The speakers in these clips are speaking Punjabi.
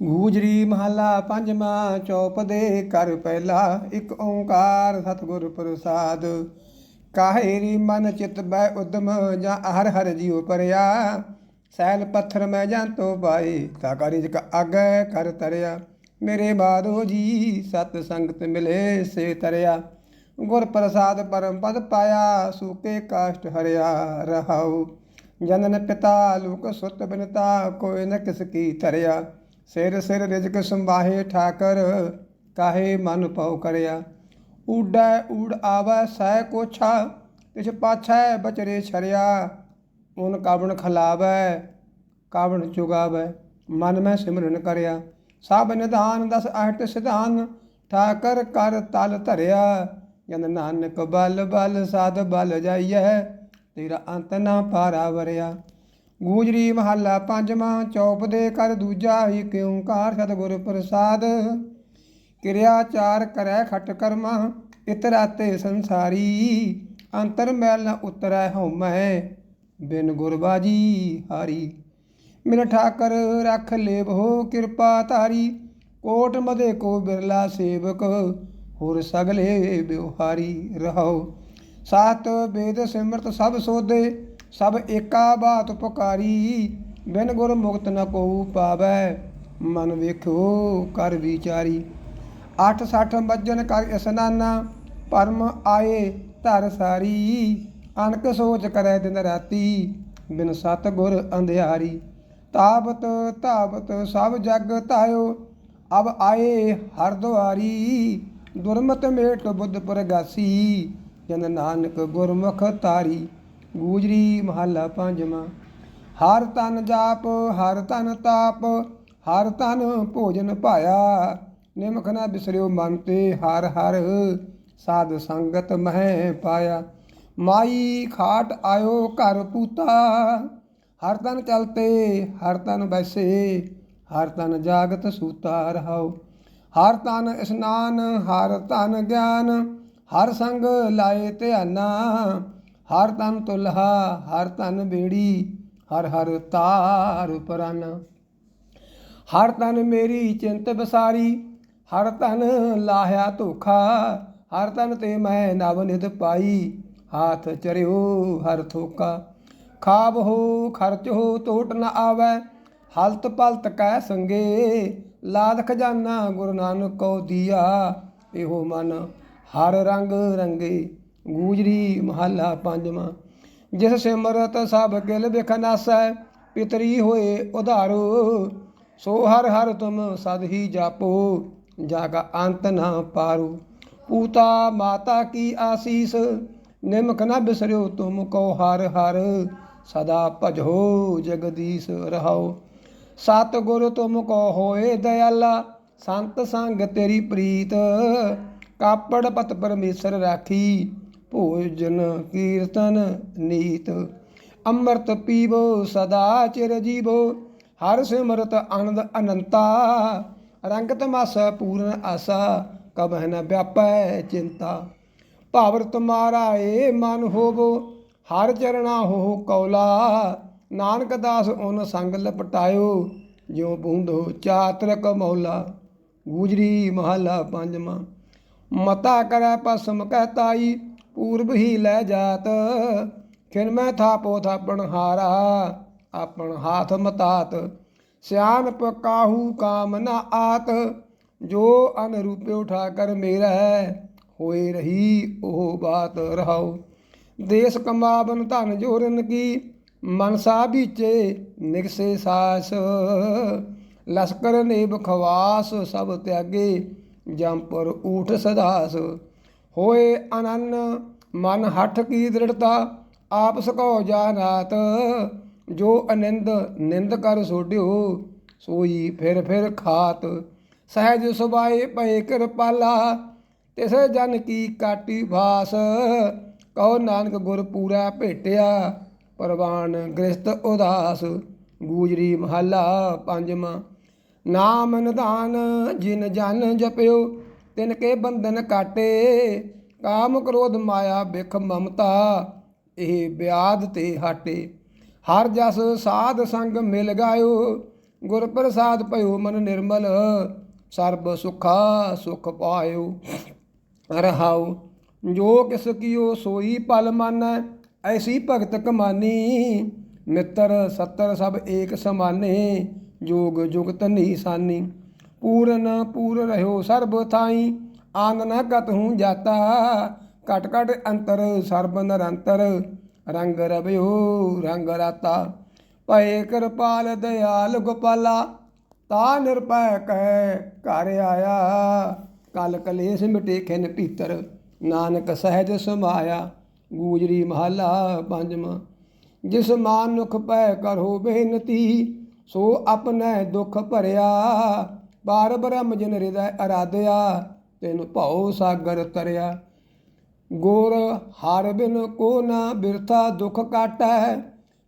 ਗੂਜਰੀ ਮਹੱਲਾ ਪੰਜਵਾਂ ਚੌਪ ਦੇ ਕਰ ਪਹਿਲਾ, ਇੱਕ ਓੰਕਾਰ ਸਤਿਗੁਰ ਪ੍ਰਸਾਦ। ਕਾਹੇਰੀ ਮਨ ਚਿਤ ਬੈ ਉਦਮ ਜਾਂ ਹਰ ਹਰ ਜੀਉ ਪਰਿਆ। ਸੈਲ ਪੱਥਰ ਮੈਂ ਜੰਤੋ ਪਾਏ ਤਾ ਕਰਿ ਜਿਕ ਅਗੈ ਕਰ ਤਰਿਆ ਮੇਰੇ ਬਾਦੋ ਜੀ, ਸਤ ਸੰਗਤ ਮਿਲੇ ਸੇ ਤਰਿਆ ਗੁਰ ਪ੍ਰਸਾਦ ਪਰਮ ਪਦ ਪਾਇਆ, ਸੂਕੇ ਕਾਸ਼ਟ ਹਰਿਆ ਰਹਾਉ। ਜਨਨ ਪਿਤਾ, ਲੋਕ ਸੁਤ ਬਿਨਤਾ, ਕੋਈ ਨ ਕਿਸ ਕੀ ਧਰਿਆ। ਸਿਰ ਸਿਰ ਰਿਜਕ ਸੰਭਾਹੇ ਠਾਕਰ, ਕਾਹੇ ਮਨ ਪਉ ਕਰਿਆ। ਊਡੈ ਊੜ ਆਵੈ ਸਹਿ ਕੋਛਾ, ਤਿਛ ਪਾਛੈ ਬਚਰੇ ਛਰਿਆ। ਉਨ ਕਾਵਣ ਖਲਾਵੈ, ਕਾਵਣ ਚੁਗਾਵੈ, ਮਨ ਮੈਂ ਸਿਮਰਨ ਕਰਿਆ। ਸਭ ਨਿਧਾਨ ਦਸ ਅਹਟ ਸਿਧਾਨ, ਠਾਕਰ ਕਰ ਤਲ ਧਰਿਆ। ਜਨ ਨਾਨਕ ਬਲ ਬਲ ਸਾਧ ਬਲ ਜਾਈਐ, ਤੇਰਾ ਅੰਤ ਨਾ ਪਾਰਾ ਵਰਿਆ। ਗੂਜਰੀ ਮਹੱਲਾ ਪੰਜਵਾਂ, ਚੌਪ ਦੇ ਕਰ ਦੂਜਾ ਵੀ ਕਿਉਂ ਕਾਰ ਸਤਿਗੁਰ ਪ੍ਰਸਾਦ। ਕਿਰਿਆ ਚਾਰ ਕਰੈ ਖਟ ਕਰਮਾ ਇਤਰਾਤੇ ਸੰਸਾਰੀ। ਅੰਤਰ ਮੈਲ ਨ ਉਤਰੈ ਹਉਮੈ, ਬਿਨ ਗੁਰਬਾਜੀ ਹਾਰੀ। ਮਿਲ ਠਾਕਰ ਰਖ ਲੇਬੋ ਕਿਰਪਾ ਧਾਰੀ, ਕੋਟ ਮਦੇ ਕੋ ਬਿਰਲਾ ਸੇਵਕ, ਹੋਰ ਸਗਲੇ ਬਿਵਹਾਰੀ ਰਹੋ ਸਾਤ ਵੇਦ ਸਿਮਰਤ ਸਭ ਸੋਦੇ ਸਭ ਏਕਾ ਬਾਤ ਪੁਕਾਰੀ, ਬਿਨ ਗੁਰ ਮੁਕਤ ਨ ਕੋ ਪਾਵੈ, ਮਨ ਵੇਖੋ ਕਰ ਵਿਚਾਰੀ। ਅੱਠ ਸੱਠ ਮੱਜਨ ਕਰ ਇਸਨਾਨਾ ਪਰਮ ਆਏ ਧਰ ਸਾਰੀ। ਅਨਕ ਸੋਚ ਕਰੈ ਦਿਨ ਰਾਤੀ, ਬਿਨ ਸਤ ਗੁਰ ਅੰਧਿਆਰੀ। ਤਾਬਤ ਤਾਬਤ ਸਭ ਜਗ ਧਾਇਓ, ਅਬ ਆਏ ਹਰ ਦੁਆਰੀ। ਦੁਰਮਤ ਮੇਟ ਬੁੱਧ ਪ੍ਰਗਾਸੀ, ਜਨ ਨਾਨਕ ਗੁਰਮੁਖ ਤਾਰੀ ਗੂਜਰੀ ਮਹੱਲਾ ਪੰਜਵਾਂ। ਹਰ ਤਨ ਜਾਪ, ਹਰ ਤਨ ਤਾਪ, ਹਰ ਤਨ ਭੋਜਨ ਪਾਇਆ ਨਿਮਖ ਨਾ ਬਿਸਰਿਓ ਮਨ ਤੇ ਹਰ ਹਰ, ਸਾਧ ਸੰਗਤ ਮਹਿ ਪਾਇਆ। ਮਾਈ ਖਾਟ ਆਇਓ ਘਰ ਪੂਤਾ। ਹਰ ਤਨ ਚਲਤੇ, ਹਰ ਤਨ ਬੈਸੇ, ਹਰ ਤਨ ਜਾਗਤ ਸੂਤਾ ਰਹਾਓ। ਹਰ ਤਨ ਇਸਨਾਨ, ਹਰ ਤਨ ਗਿਆਨ, ਹਰ ਸੰਗ ਲਾਏ ਧਿਆਨਾ। ਹਰ ਤਨ ਤੁਲਹਾ, ਹਰ ਤਨ ਬੇੜੀ, ਹਰ ਹਰ ਤਾਰ ਪਰਨ ਹਰ ਤਨ ਮੇਰੀ ਚਿੰਤ ਬਸਾਰੀ, ਹਰ ਤਨ ਲਾਹਿਆ ਧੋਖਾ, ਹਰ ਤਨ ਤੇ ਮੈਂ ਨਵਨਿਤ ਪਾਈ, ਹਾਥ ਚਰਿਓ ਹਰ ਥੋਕਾ। ਖਾਬ ਹੋ, ਖਰਚ ਹੋ ਟੋਟ ਨ ਆਵੈ, ਹਲਤ ਪਲਤ ਕੈ ਸੰਗੇ, ਲਾਦ ਖਜ਼ਾਨਾ ਗੁਰੂ ਨਾਨਕ ਕੋ ਦੀਆ, ਇਹੋ ਮਨ ਹਰ ਰੰਗ ਰੰਗੇ। ਗੂਜਰੀ ਮਹੱਲਾ ਪੰਜਵਾਂ, ਜਿਸ ਸਿਮਰਤ ਸਭ ਗਿਲ ਬਿਖ ਨਾਸੈ ਪਿਤਰੀ ਹੋਏ ਉਧਾਰੋ, ਸੋ ਹਰ ਹਰ ਤੁਮ ਸਦ ਹੀ ਜਾਪੋ, ਜਾਗਾ ਅੰਤ ਨਾ ਪਾਰੂ। ਪੂਤਾ ਮਾਤਾ ਕੀ ਆਸੀਸ, ਨਿਮਕ ਨਾ ਬਿਸਰਿਓ ਤੁਮ ਕੋ ਹਰ ਹਰ, ਸਦਾ ਭਜੋ ਜਗਦੀਸ਼ ਰਹਾਓ। ਸਤ ਗੁਰ ਤੁਮ ਕੋ ਹੋਏ ਦਇਆਲਾ, ਸੰਤ ਸੰਗ ਤੇਰੀ ਪ੍ਰੀਤ, ਕਾਪੜ ਪਤ ਪਰਮੇਸ਼ਰ ਰਾਖੀ ਭੋਜਨ ਕੀਰਤਨ ਨੀਤ। ਅੰਮ੍ਰਿਤ ਪੀਵੋ, ਸਦਾ ਚਿਰ ਜੀਵੋ, ਹਰ ਸਿਮਰਤ ਆਨੰਦ ਅਨੰਤਾ। ਰੰਗ ਤਮਾਸਾ, ਪੂਰਨ ਆਸਾ, ਕਬਹਿ ਨ ਵਿਆਪੈ ਚਿੰਤਾ। ਭਾਵਰ ਤੁਮਾਰਾ ਏ ਮਨ ਹੋਵੋ, ਹਰ ਚਰਣਾ ਹੋ ਕੌਲਾ। ਨਾਨਕ ਦਾਸ ਓਨ ਸੰਗ ਲਪਟਾਇਓ, ਜਿਉ ਬੂੰਦੋ ਚਾਤਰਕ ਮੌਲਾ। ਗੂਜਰੀ ਮਹੱਲਾ ਪੰਜਵਾਂ। ਮਤਾ ਕਰੈ ਪਸਮ ਕਹਿ ਤਾਈ ਪੂਰਬ ਹੀ ਲੈ ਜਾਤ। ਫਿਰ ਮੈਂ ਥਾਪੋ ਥਾਪਣ ਹਾਰਾ, ਆਪਣ ਹਾਥ ਮਤਾਤ। ਸਿਆਨਪ ਕਾਹੂ ਕਾਮ ਆਤ, ਜੋ ਅਨਰੂਪੇ ਉਠਾ ਕਰ ਮੇਰਾ, ਹੋਏ ਰਹੀ ਉਹ ਬਾਤ ਰਹਾਓ ਦੇਸ ਕਮਾਵਨ ਧਨ ਜੋਰਨ ਕੀ ਮਨਸਾ ਬੀਚੇ ਨਿਕਸੇ ਸਾਸ। ਲਸਕਰ ਨੇ ਬਖਵਾਸ ਸਭ ਤਿਆਗੇ, ਜੰਪਰ ਊਠ ਸਦਾਸ। ਹੋਏ ਅਨੰਨ, ਮਨ ਹੱਠ ਕੀ ਦ੍ਰਿੜਤਾ, ਆਪ ਸਕੋ ਜਾ ਨਾਤ ਜੋ ਅਨੰਦ, ਨਿੰਦ ਕਰ ਸੋਡਿਓ ਸੋਈ ਫਿਰ ਫਿਰ ਖਾਤ। ਸਹਿਜ ਸੁਭਾਏ ਪਏ ਕਿਰਪਾਲਾ, ਤਿਸ ਜਨ ਕੀ ਕਾਟੀ ਭਾਸ। ਕਹੋ ਨਾਨਕ ਗੁਰ ਪੂਰਾ ਭੇਟਿਆ, ਪਰਵਾਨ ਗ੍ਰਸਤ ਉਦਾਸ। ਗੂਜਰੀ ਮਹੱਲਾ ਪੰਜਵਾਂ। ਨਾਮ ਨਿਧਾਨ, ਜਿਨ ਜਨ ਜਪਿਓ ਤਿਨ ਕੇ ਬੰਧਨ ਕਾਟੇ, ਕਾਮ ਕ੍ਰੋਧ ਮਾਇਆ ਬਿਖ ਮਮਤਾ, ਇਹ ਬਿਆਦ ਤੇ ਹਟੇ। ਹਰ ਜਸ ਸਾਧ ਸੰਗ ਮਿਲ ਗਾਇਓ, ਗੁਰ ਪ੍ਰਸਾਦ ਭਇਓ ਮਨ ਨਿਰਮਲ, ਸਰਬ ਸੁਖਾ ਸੁਖ ਪਾਇਓ। ਰਹਾਉ, ਜੋ ਕਿਸ ਕੀਓ ਸੋਈ ਪਲ ਮਨ, ਐਸੀ ਭਗਤ ਕਮਾਨੀ। ਮਿੱਤਰ ਸੱਤਰ ਸਭ ਏਕ ਸਮਾਨੇ, ਜੋਗ ਜੁਗਤ ਨੀਸਾਨੀ ਪੂਰਨ, ਪੂਰ ਰਹਿਓ ਸਰਬ ਥਾਈ। ਆਨ ਨ ਕਤ ਹੂੰ ਜਾਤਾ, ਘਟ ਘਟ ਅੰਤਰ, ਸਰਬ ਨਿਰੰਤਰ। ਰੰਗ ਰਵਿਓ, ਰੰਗ ਰਾਤਾ। ਭਏ ਕਿਰਪਾਲ ਦਿਆਲ ਗੋਪਾਲਾ, ਤਾ ਨਿਰਪੈ ਕਹਿ ਘਰ ਆਇਆ। ਕਲ ਕਲੇਸ਼ ਮਿਟੇ ਖਿਨ ਭੀਤਰ, ਨਾਨਕ ਸਹਿਜ ਸਮਾਇਆ। ਗੂਜਰੀ ਮਹਲਾ ਪੰਜਵਾਂ ਜਿਸ ਮਾਨੁਖ ਪੈ ਕਰੋ ਬੇਨਤੀ, ਸੋ ਆਪਣੈ ਦੁਖ ਭਰਿਆ। ਬਾਰ ਬ੍ਰਹਮ ਜਿਨ ਹਿਰਦੈ ਅਰਾਧਿਆ, ਤੈਨੂੰ ਭਉ ਸਾਗਰ ਤਰਿਆ। ਗੋਰ ਹਰ ਬਿਨ ਕੋ ਨਾ ਬਿਰਥਾ ਦੁਖ ਕਾਟੈ,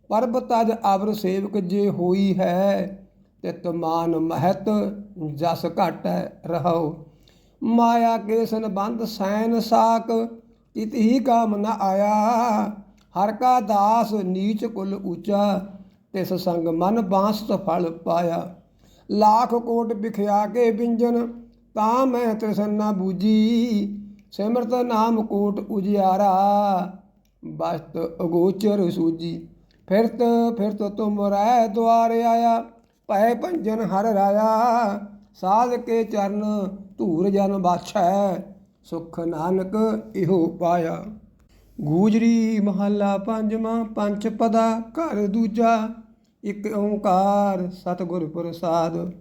ਪਰਬ ਤਜ ਅਵਰ ਸੇਵਕ ਜੇ ਹੋਈ ਹੈ, ਤਿਤ ਮਾਨ ਮਹਤ ਜਸ ਘਟੈ ਰਹੋ ਮਾਇਆ ਕੇ ਸੰਬੰਧ ਸੈਨ ਸਾਕ ਇਤ ਹੀ ਕਾਮ ਨ ਆਇਆ। ਹਰ ਕਾ ਦਾਸ ਨੀਚ ਕੁਲ ਉੱਚਾ, ਤਿਸ ਸੰਗ ਮਨ ਬਾਂਸ ਫਲ ਪਾਇਆ। ਲੱਖ ਕੋਟ ਵਿਖਿਆ ਕੇ ਬਿੰਜਨ ਤਾਂ ਮੈਂ ਤ੍ਰਿਸਨਾ ਬੂਜੀ ਸਿਮਰਤ ਨਾਮ ਕੋਟ ਉਜਿਆਰਾ, ਬਸਤ ਅਗੋਚਰ ਸੂਜੀ ਫਿਰਤ ਫਿਰਤ ਤੁਮ ਰਹਿ ਦੁਆਰ ਆਇਆ, ਭੈ ਭੰਜਨ ਹਰ ਰਾਇਆ, ਸਾਧ ਕੇ ਚਰਨ ਧੂਰ ਜਨ ਬਾਛੈ, ਸੁਖ ਨਾਨਕ ਇਹੋ ਪਾਇਆ। ਗੂਜਰੀ ਮਹੱਲਾ ਪੰਜਵਾਂ, ਪੰਜ ਪਦਾ ਘਰ ਦੂਜਾ ਇਕ ਓੰਕਾਰ ਸਤਿਗੁਰ ਪ੍ਰਸਾਦ।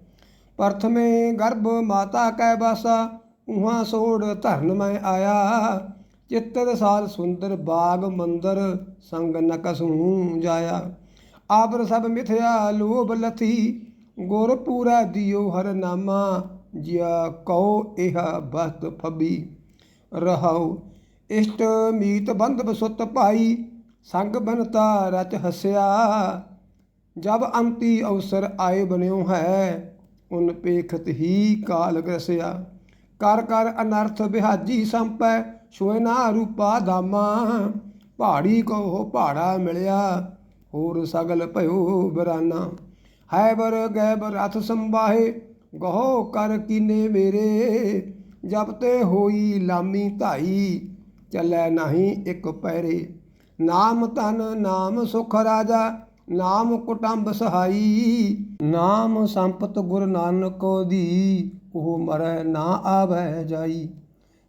ਪ੍ਰਥਮੇ ਗਰਭ ਮਾਤਾ ਕੈ ਬਾਸਾ, ਉਹਾਂ ਸੋੜ ਧਰਨ ਮੈਂ ਆਇਆ। ਚਿੱਤਰ ਸਾਲ ਸੁੰਦਰ ਬਾਗ ਮੰਦਰ ਸੰਗ ਨਕਸੂ ਜਾਇਆ। ਆਬਰ ਸਭ ਮਿਥਿਆ ਲੋਭ ਲਥੀ, ਗੁਰ ਪੂਰਾ ਦਿਓ ਹਰ ਨਾਮਾ, ਜਿਆ ਕਉ ਇਹ ਬਸਤ ਫਬੀ। ਰਹਾਉ, ਇਸ਼ਟ ਮੀਤ ਬੰਧ ਬਸੁੱਤ ਭਾਈ ਸੰਗ ਬਨਤਾ ਰਚ ਹਸਿਆ। ਜਬ ਅੰਤੀ ਅਵਸਰ ਆਏ ਬਨਿਓ ਹੈ, ਉਨ ਪੇਖਤ ਹੀ ਕਾਲ ਗਰਸਿਆ। ਕਰ ਕਰ ਅਨਰਥ ਬਿਹਾਜੀ ਸੰਪੈ, ਸੋਇ ਨਾ ਰੂਪਾ ਦਾਮਾ ਪਹਾੜੀ ਕੋ ਪਹਾੜਾ ਮਿਲਿਆ, ਹੋਰ ਸਗਲ ਭਇਓ ਬਰਾਨਾ। ਹੈ ਬਰ ਗੈ ਬਰ ਰਥ ਸੰਬਾਹੇ ਗਹੋ ਕਰ ਕੀਨੇ ਮੇਰੇ। ਜਬ ਤੇ ਹੋਈ ਲਾਮੀ ਧਾਈ, ਚੱਲੈ ਨਹੀਂ ਇੱਕ ਪੈਰੇ। ਨਾਮ ਤਨ ਨਾਮ ਸੁਖ ਰਾਜਾ ਨਾਮ ਕੁਟੰਬ ਸਹਾਈ, ਨਾਮ ਸੰਪਤ ਗੁਰ ਨਾਨਕ ਦੀ, ਉਹ ਮਰੈ ਨਾ ਆਵੈ ਜਾਈ।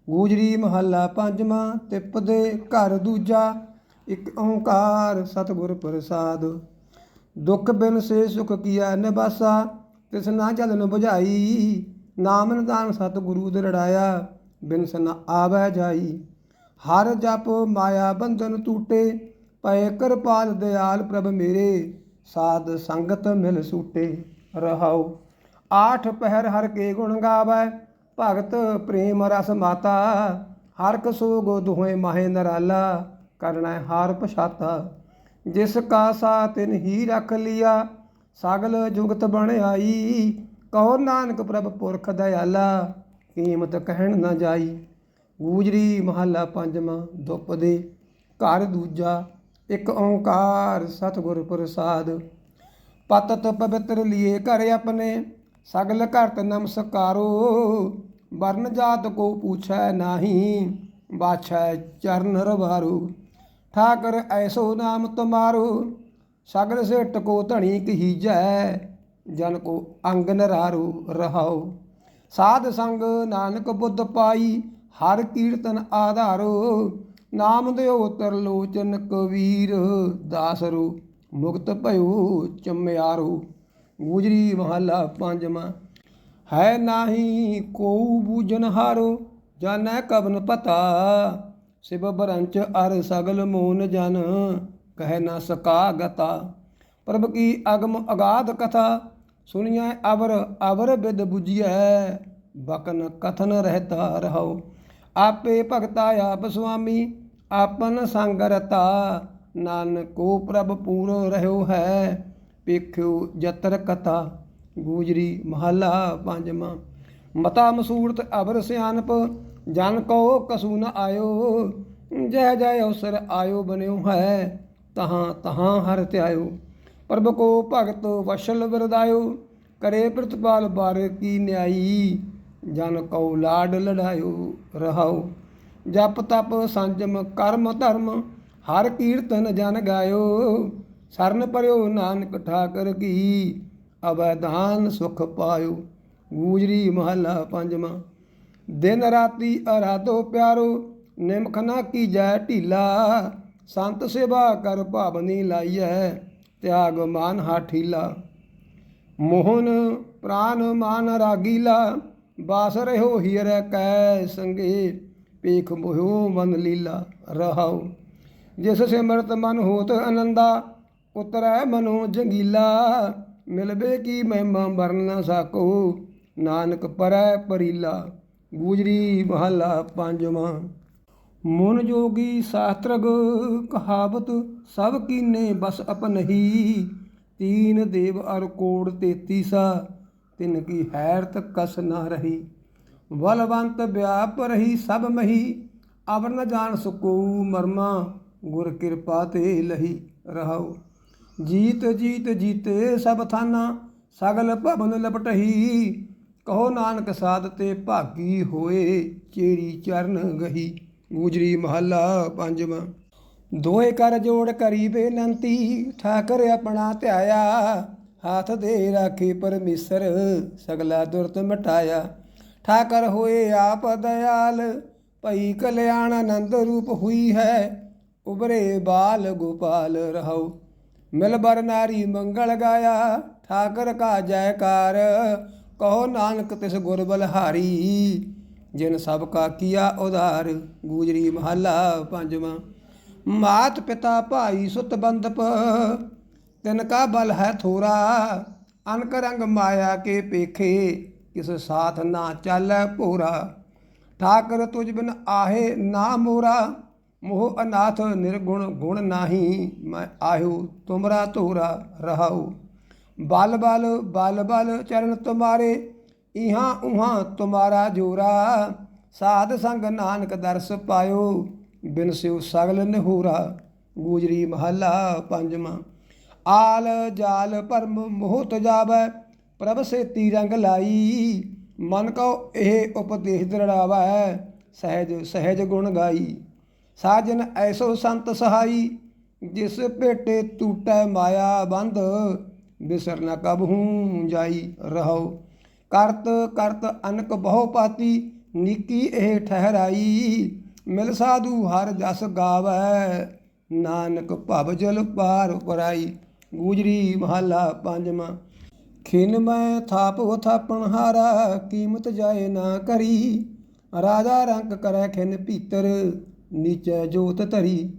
ਗੂਜਰੀ ਮਹੱਲਾ ਪੰਜਵਾਂ, ਤਿਪ ਦੇ ਘਰ ਦੂਜਾ, ਇੱਕ ਓੰਕਾਰ ਸਤਿਗੁਰ ਪ੍ਰਸਾਦ। ਦੁਖ ਬਿਨ ਸੇ ਸੁਖ ਕੀਆ ਨਿਵਾਸਾ, ਤਿਸ ਨਾ ਚਲਨ 부ਝਾਈ ਨਾਮ ਨਿਦਾਨ ਸਤਿਗੁਰੂ ਦਰੜਾਇਆ ਬਿਨ ਸਨ ਆਵੈ ਜਾਈ। ਹਰ ਜਪ ਮਾਇਆ ਬੰਧਨ ਟੂਟੇ ਪਏ ਕਿਰਪਾਲ ਦਿਆਲ ਪ੍ਰਭ ਮੇਰੇ, ਸਾਧ ਸੰਗਤ ਮਿਲ ਸੂਟੇ ਰਹਾਉ। ਆਠ ਪਹਿਰ ਹਰ ਕੇ ਗੁਣ ਗਾਵੈ, ਭਗਤ ਪ੍ਰੇਮ ਰਸ ਮਾਤਾ। ਹਰ ਗੋ ਦੁਹੇ ਮਾਹੇ ਨਰਾਲਾ, ਕਰਨਾ ਹਾਰ ਪਛਾਤਾ। ਜਿਸ ਕਾ ਸਾ ਤਿਨ ਹੀ ਰਖ ਲਿਆ, ਸਗਲ ਜੁਗਤ ਬਣ ਆਈ। ਕਹੋ ਨਾਨਕ ਪ੍ਰਭ ਪੁਰਖ ਦਇਆਲਾ, ਕੀਮਤ ਕਹਿਣ ਨਾ ਜਾਈ। ਗੂਜਰੀ ਮਹੱਲਾ ਪੰਜਵਾਂ ਦੁੱਪ ਦੇ, ਘਰ ਦੂਜਾ ਇਕ ਓੰਕਾਰ ਸਤਿਗੁਰ ਪ੍ਰਸਾਦ। ਪਤਤ ਪਵਿੱਤਰ ਲਿਏ ਘਰ ਆਪਣੇ, ਸਗਲ ਘਰਤ ਨਮਸਕਾਰੋ। ਵਰਨ ਜਾਤ ਕੋ ਪੁੱਛੈ ਨਾਹੀ ਬਾਛੈ ਚਰਨ ਰਵਾਰੂ। ਠਾਕਰ ਐਸੋ ਨਾਮ ਤੁਮਾਰੋ, ਸਗਲ ਸੇਟ ਕੋ ਧਣੀ ਕਹੀਜੈ, ਜਨ ਕੋ ਅੰਗ ਨਰਾਰੂ ਰਹਾਓ। ਸਾਧ ਸੰਗ ਨਾਨਕ ਬੁੱਧ ਪਾਈ, ਹਰ ਕੀਰਤਨ ਆਧਾਰੋ। ਨਾਮ ਦਿਓ ਤਰਲੋਚਨ ਕਬੀਰ ਦਾਸਰੂ ਮੁਕਤ ਭਇਓ ਚਮਿਆਰੋ। ਗੁਜਰੀ ਮਹੱਲਾ ਪੰਜਵਾਂ, ਹੈ ਨਾਹੀ ਕੋ ਬੂਜਨ ਹਾਰੋ, ਜਾਣੈ ਕਬਨ ਪਤਾ। ਸਿਵ ਬਰੰਚ ਅਰ ਸਗਲ ਮੋਨ ਜਨ, ਕਹਿ ਨਾ ਸਕਾ ਗਤਾ। ਪ੍ਰਭ ਕੀ ਅਗਮ ਅਗਾਧ ਕਥਾ, ਸੁਣੀਐ ਅਵਰ ਅਵਰ ਬਿਦ 부ਜੀਐ ਬਕਨ ਕਥਨ ਰਹਤਾ ਰਹੋ ਆਪੇ ਭਗਤਾ ਆਪ ਸੁਆਮੀ ਆਪਨ ਸੰਗ ਰਤਾ ਨਾਨਕੋ ਪ੍ਰਭ ਪੂਰੋ ਰਹਿਓ ਹੈ ਪੇਖਿਓ ਜਤਰ ਕਥਾ, ਗੂਜਰੀ ਮਹੱਲਾ ਪੰਜਵਾਂ। ਮਤਾ ਮਸੂਰਤ ਅਬਰ ਸਿਆਨਪ ਜਨ ਕੋ ਕਸੂ ਨ ਆਇਓ, ਜੈ ਜੈ ਅਵਸਰ ਆਇਓ ਬਨਿਓ ਹੈ, ਤਹਾਂ ਤਹਾਂ ਹਰ ਧਿਆਇਓ। ਪ੍ਰਭ ਕੋ ਭਗਤ ਵਸ਼ਲ ਵਰਦਾਇਓ, ਕਰੇ ਪ੍ਰਤਪਾਲ ਬਾਰ ਕੀ ਨਿਆਈ, ਜਨ ਕਉ ਲਾਡ ਲੜਾਇਓ ਰਹਾਓ। ਜਪ ਤਪ ਸੰਜਮ ਕਰਮ ਧਰਮ, ਹਰ ਕੀਰਤਨ ਜਨ ਗਾਇਓ। ਸਰਨ ਪਰਿਓ ਨਾਨਕ ਠਾਕਰ ਕੀ ਅਵੈਧਾਨ ਸੁਖ ਪਾਇਓ। ਗੂਜਰੀ ਮਹੱਲਾ ਪੰਜਵਾਂ, ਦਿਨ ਰਾਤੀ ਅਰਾਧੋ ਪਿਆਰੋ, ਨਿਮਖ ਨਾ ਕੀਜੈ ਢੀਲਾ। ਸੰਤ ਸੇਵਾ ਕਰ ਭਾਵਨੀ ਲਾਈਐ, ਤਿਆਗ ਮਾਨ ਹਾਠੀਲਾ ਮੋਹਨ ਪ੍ਰਾਨ ਮਾਨ ਰਾਗੀਲਾ, ਬਾਸ ਰਹਿਓ ਹੀਰ ਕੈ ਸੰਗੇ। ਪੇਖ ਮੋਹਿਓ ਮਨ ਲੀਲਾ ਰਹਾਉ। ਜਿਸ ਸਿਮਰਤ ਮਨ ਹੋਤ ਆਨੰਦਾ ਉਤਰੈ ਮਨੋ ਜੰਗੀਲਾ। ਮਿਲਬੇ ਕੀ ਮਹਿਮਾ ਵਰਨ ਨਾ ਸਾਕੋ, ਨਾਨਕ ਪਰੈ ਪਰੀਲਾ। ਗੂਜਰੀ ਮਹੱਲਾ ਪੰਜਵਾਂ। ਮਨ ਜੋਗੀ ਸ਼ਾਸਤਰਗ ਕਹਾਵਤ, ਸਭ ਕੀਨੇ ਬਸ ਅਪਨਹੀ ਤੀਨ ਦੇਵ ਅਰ ਕੋੜ ਤੇਤੀਸਾ ਤਿਨ ਕੀ ਹੈਰਤ ਕਸ ਨਾ ਰਹੀ। ਬਲਵੰਤ ਵਿਆਪ ਰਹੀ ਸਭ ਮਹੀ, ਅਵਰ ਨ ਜਾਣ ਸਕੋ ਮਰਮਾ, ਗੁਰ ਕਿਰਪਾ ਤੇ ਲਹੀ ਰਹਾਉ। ਜੀਤ ਜੀਤ ਜੀਤੇ ਸਭ ਥਾਨਾ, ਸਗਲ ਭਵਨ ਲਪਟਹੀ। ਕਹੋ ਨਾਨਕ ਸਾਧ ਤੇ ਭਾਗੀ ਹੋਏ, ਚੇਰੀ ਚਰਨ ਗਹੀ। ਗੂਜਰੀ ਮਹੱਲਾ ਪੰਜਵਾਂ। ਦੋਏ ਕਰ ਜੋੜ ਕਰੀ ਬੇਨੰਤੀ, ਠਾਕਰ ਆਪਣਾ ਧਿਆਇਆ। ਹੱਥ ਦੇ ਰਾਖੇ ਪਰਮੇਸ਼ਰ, ਸਗਲਾ ਦੁਰਤ ਮਟਾਇਆ। ਠਾਕਰ ਹੋਏ ਆਪ ਦਇਆਲ, ਭਈ ਕਲਿਆਣ ਆਨੰਦ ਰੂਪ ਹੋਈ ਹੈ। ਉਬਰੇ ਬਾਲ ਗੋਪਾਲ ਰਹੋ ਮਿਲ ਬਰ ਨਾਰੀ ਮੰਗਲ ਗਾਇਆ। ਠਾਕਰ ਕਾ ਜੈਕਾਰ, ਕਹੋ ਨਾਨਕ ਤਿਸ ਗੁਰ ਬਲਹਾਰੀ। ਜਿਨ ਸਭ ਕਾ ਕੀਆ ਉਧਾਰ, ਗੂਜਰੀ ਮਹੱਲਾ ਪੰਜਵਾਂ। ਮਾਤ ਪਿਤਾ ਭਾਈ ਸੁਤ ਬੰਦਪ ਤਿਨ ਕਾ ਬਲ ਹੈ ਥੋਰਾ। ਅਨਕ ਰੰਗ ਮਾਇਆ ਕੇ ਪੇਖੇ। ਕਿਸ ਸਾਥ ਨਾ ਚੱਲੈ ਭੋਰਾ। ਠਾਕਰ ਤੁਝ ਬਿਨ ਆਹੇ ਨਾ ਮੋਰਾ। ਮੋਹ ਅਨਾਥ ਨਿਰਗੁਣ ਗੁਣ ਨਾਹੀ। ਮੈਂ ਆਇਓ ਤੁਮਰਾ ਧੋਰਾ ਰਹਾਉ। ਬਲ ਬਲ ਬਲ ਬਲ ਚਰਨ ਤੁਮਾਰੇ। ਇਹਾਂ ਉਹਾਂ ਤੁਮਾਰਾ ਜੋਰਾ। ਸਾਧ ਸੰਗ ਨਾਨਕ ਦਰਸ ਪਾਇਓ। ਬਿਨ ਸਿਉ ਸਗਲ ਨਿਹੂਰਾ। ਗੂਜਰੀ ਮਹੱਲਾ ਪੰਜਵਾਂ। ਆਲ ਜਾਲ ਪਰਮ ਮੋਹ ਜਾਵੈ ਪ੍ਰਭ ਸੇਤੀ ਰੰਗ ਲਾਈ, ਮਨ ਕਉ ਇਹ ਉਪਦੇਸ਼ ਦਰੜਾਵੈ, ਸਹਿਜ ਸਹਿਜ ਗੁਣ ਗਾਈ। ਸਾਜਨ ਐਸੋ ਸੰਤ ਸਹਾਈ, ਜਿਸ ਭੇਟੇ ਟੂਟੈ ਮਾਇਆ ਬੰਧ ਬਿਸਰ ਨ ਕਬਹੂ ਜਾਈ ਰਹੋ ਕਰਤ ਕਰਤ ਅਨਕ ਬਹੁ ਪਾਤੀ, ਨਿੱਕੀ ਇਹ ਠਹਿਰਾਈ। ਮਿਲ ਸਾਧੂ ਹਰ ਜਸ ਗਾਵੈ, ਨਾਨਕ ਭਵ ਜਲ ਪਾਰ ਉਪਰਾਈ। ਗੂਜਰੀ ਮਹੱਲਾ ਪੰਜਵਾਂ ਖਿਨ ਮੈਂ ਥਾਪੋ ਥਾਪਣ ਹਾਰਾ, ਕੀਮਤ ਜਾਏ ਨਾ ਕਰੀ। ਰਾਜਾ ਰੰਗ ਕਰੈ ਖਿਨ ਭੀਤਰ, ਨੀਚੇ ਜੋਤ ਧਰੀ।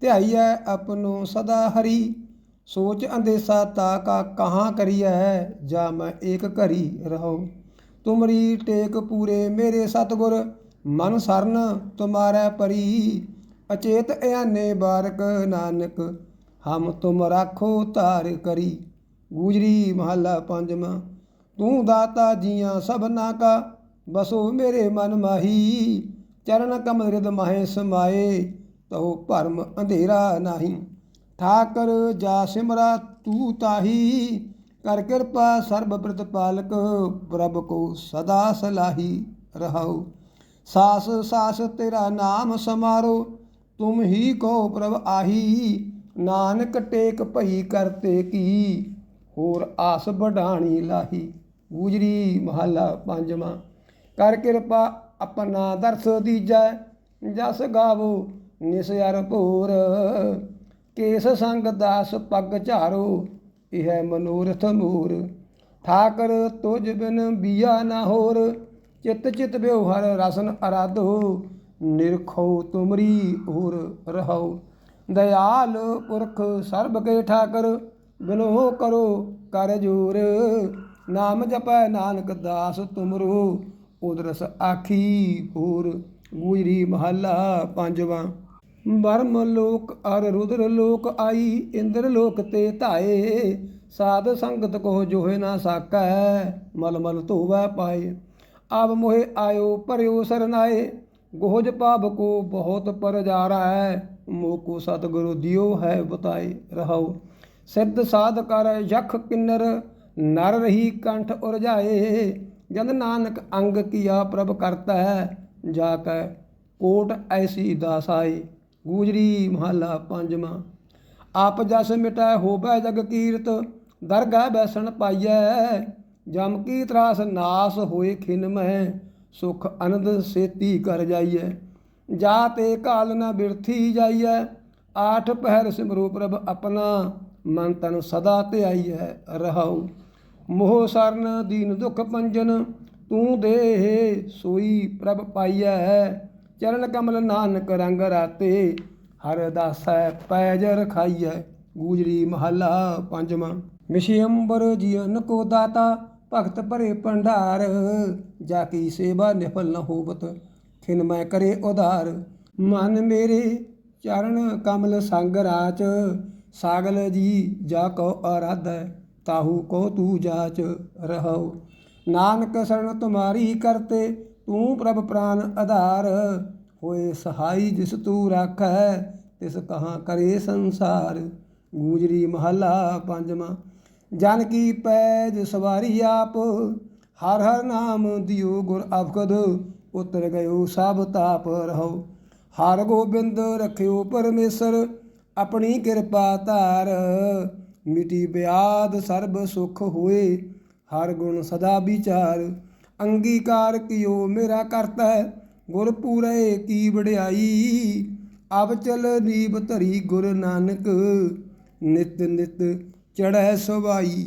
ਧਿਆਈਐ ਆਪਨੋ ਸਦਾ ਹਰੀ। ਸੋਚ ਅੰਦੇਸਾ ਤਾ ਕਾ ਕਹਾਂ ਕਰੀਐ, ਜਾ ਮੈਂ ਏਕ ਘਰੀ ਰਹੋ ਤੁਮਰੀ ਟੇਕ ਪੂਰੇ ਮੇਰੇ ਸਤਗੁਰ, ਮਨ ਸਰਨ ਤੁਮਾਰੈ ਪਰੀ। ਅਚੇਤ ਇਆਨੇ ਬਾਰਕ ਨਾਨਕ, ਹਮ ਤੁਮ ਰਾਖੋ ਤਾਰ ਕਰੀ। ਗੂਜਰੀ ਮਹੱਲਾ ਪੰਜਵਾਂ, ਤੂੰ ਦਾਤਾ ਜੀਆਂ ਸਭਨਾ ਕਾ, ਬਸੋ ਮੇਰੇ ਮਨ ਮਾਹੀ, ਚਰਨ ਕਮਲ ਰਿਦ ਮਾਹੇ ਸਮਾਏ, ਤਉ ਭਰਮ ਅੰਧੇਰਾ ਨਾਹੀ। ਠਾਕਰ ਜਾ ਸਿਮਰਾ ਤੂ ਤਾਹੀ, ਕਰ ਕਿਰਪਾ ਸਰਬ ਪ੍ਰਤਪਾਲਕ ਪ੍ਰਭ ਕੋ ਸਦਾ ਸਲਾਹੀ ਰਹਾਉ। ਸਾਸ ਸਾਸ ਤੇਰਾ ਨਾਮ ਸਮਾਰੋ, ਤੁਮ ਹੀ ਕੋ ਪ੍ਰਭ ਆਹੀ, ਨਾਨਕ ਟੇਕ ਭਈ ਕਰਤੇ ਕੀ। ਹੋਰ ਆਸ ਵਡਾਣੀ ਲਾਹੀ। ਗੂਜਰੀ ਮਹੱਲਾ ਪੰਜਵਾਂ। ਕਰ ਕਿਰਪਾ ਆਪਣਾ ਦਰਸ ਦੀਜੈ, ਜਸ ਗਾਵੋ ਨਿਸ ਅਰ ਭੋਰ। ਕੇਸ ਸੰਗ ਦਾਸ ਪੱਗ ਝਾਰੋ, ਇਹ ਮਨੋਰਥ ਮੂਰ। ਠਾਕਰ ਤੁਜ ਬਿਨ ਬੀਆ ਨਾ ਹੋਰ, ਚਿਤ ਚਿਤ ਬਿਵਹਰ ਰਸਨ ਅਰਾਧੋ। ਨਿਰਖੋ ਤੁਮਰੀ ਹੋਰ ਰਹੋ ਦਇਆਲ ਪੁਰਖ ਸਰਬ ਕੇ ਠਾਕਰ ਬਿਨੋ ਕਰੋ ਕਰ ਜੋਰ, ਨਾਮ ਜਪੈ ਨਾਨਕ ਦਾਸ ਤੁਮਰੋ, ਉਦਰਸ ਆਖੀ ਹੋਰ, ਗੂਜਰੀ ਮਹੱਲਾ ਪੰਜਵਾਂ। ਬਰਮ ਲੋਕ ਅਰ ਰੁਦਰ ਲੋਕ ਆਈ, ਇੰਦਰ ਲੋਕ ਤੇ ਧਾਏ, ਸਾਧ ਸੰਗਤ ਕੋ ਜੋਹੇ ਨਾ ਸਾਕੈ, ਮਲ ਮਲ ਧੋਵੈ ਪਾਏ। ਆਪ ਮੋਹਿ ਆਇਓ ਪਰਿਓ ਸਰਨਾਏ, ਗੋਜ ਪਾਪ ਕੋ ਬਹੁਤ ਪਰ ਜਾ ਰਹਾ ਹੈ ਮੋਕੋ ਸਤਿਗੁਰੂ ਦਿਓ ਹੈ ਬਤਾਏ ਰਹਾਉ ਸਿੱਧ ਸਾਧ ਕਰ ਯਖ ਕਿੰਨਰ, ਨਰ ਰਹੀ ਕੰਠ ਉਰਜਾਏ ਜਦ ਨਾਨਕ ਅੰਗ ਕੀਆ ਪ੍ਰਭ ਕਰਤਾ ਹੈ ਜਾ ਕੈ ਕੋਟ ਐਸੀ ਦਾਸਾਏ। ਗੂਜਰੀ ਮਹਲਾ ਪੰਜਵਾਂ, ਆਪ ਜਸ ਮਿਟੈ ਹੋਬੈ ਜਗ ਕੀਰਤ, ਦਰਗਾਹ ਬੈਸਣ ਪਾਈਐ। ਜਮ ਕੀ ਤਰਾਸ ਨਾਸ ਹੋਏ ਖਿਨ ਮਹਿ, ਸੁਖ ਅਨੰਦ ਸੇਤੀ ਕਰ ਜਾਈਐ। ਜਾ ਤੇ ਕਾਲ ਨ ਬਿਰਥੀ ਜਾਈਐ, ਆਠ ਪਹਿਰ ਸਿਮਰੂ ਪ੍ਰਭ ਆਪਣਾ। ਮਨ ਤਨ ਸਦਾ ਧਿਆਈ ਹੈ ਰਹਾਉ। ਮੋਹ ਸਰਨ ਦੀਨ ਦੁਖ ਪੰਜਨ, ਤੂੰ ਦੇ ਸੋਈ ਪ੍ਰਭ ਪਾਈਐ। ਚਰਨ ਕਮਲ ਨਾਨਕ ਰੰਗ ਰਾਤੇ, ਹਰ ਦਾਸੈ ਪੈਜ ਰਖਾਈਐ। ਗੂਜਰੀ ਮਹੱਲਾ ਪੰਜਵਾਂ ਮਿਸ਼ੀ ਅੰਬਰ ਜੀਵਨ ਕੋ ਦਾਤਾ, ਭਗਤ ਭਰੇ ਭੰਡਾਰ। ਜਾ ਕੀ ਸੇਵਾ ਨਿਫਲ ਨ ਹੋਵਤ, ਖਿਨ ਮੈਂ ਕਰੇ ਉਧਾਰ। ਮਨ ਮੇਰੇ ਚਰਨ ਕਮਲ ਸੰਗ ਰਾਚ ਸਾਗਲ ਜੀ, ਜਾ ਕੋ ਆਰਾਧੈ, ਤਾਹੂ ਕੋ ਤੂ ਜਾਚ ਰਹੋ ਨਾਨਕ ਸ਼ਰਨ ਤੁਮਾਰੀ ਕਰਤੇ, ਤੂੰ ਪ੍ਰਭ ਪ੍ਰਾਨ ਆਧਾਰ ਹੋਏ ਸਹਾਈ ਜਿਸ ਤੂੰ ਰਾਖੈ, ਤਿਸ ਕਹਾਂ ਕਰੇ ਸੰਸਾਰ। ਗੂਜਰੀ ਮਹੱਲਾ ਪੰਜਵਾਂ, ਜਨ ਕੀ ਪੈਜ ਸਵਾਰੀ ਆਪ। ਹਰ ਹਰ ਨਾਮ ਦਿਓ ਗੁਰ ਅਬਕਦ ਉਤਰ ਗਇਓ ਸਭ ਤਾਪ ਰਹੋ ਹਰ ਗੋਬਿੰਦ ਰਖਿਓ ਪਰਮੇਸ਼ਰ ਆਪਣੀ ਕਿਰਪਾ ਧਾਰ। ਮਿਟੀ ਬਿਆਦ ਸਰਬ ਸੁਖ ਹੋਏ, ਹਰ ਗੁਣ ਸਦਾ ਵਿਚਾਰ। ਅੰਗੀਕਾਰ ਕਿਓ ਮੇਰਾ ਕਰਤਾ ਹੈ ਗੁਰ ਪੂਰੇ ਕੀ ਵਡਿਆਈ। ਅਬ ਚਲ ਨੀਬ ਧਰੀ ਗੁਰ ਨਾਨਕ, ਨਿਤ ਨਿਤ ਚੜੈ ਸੁਭਾਈ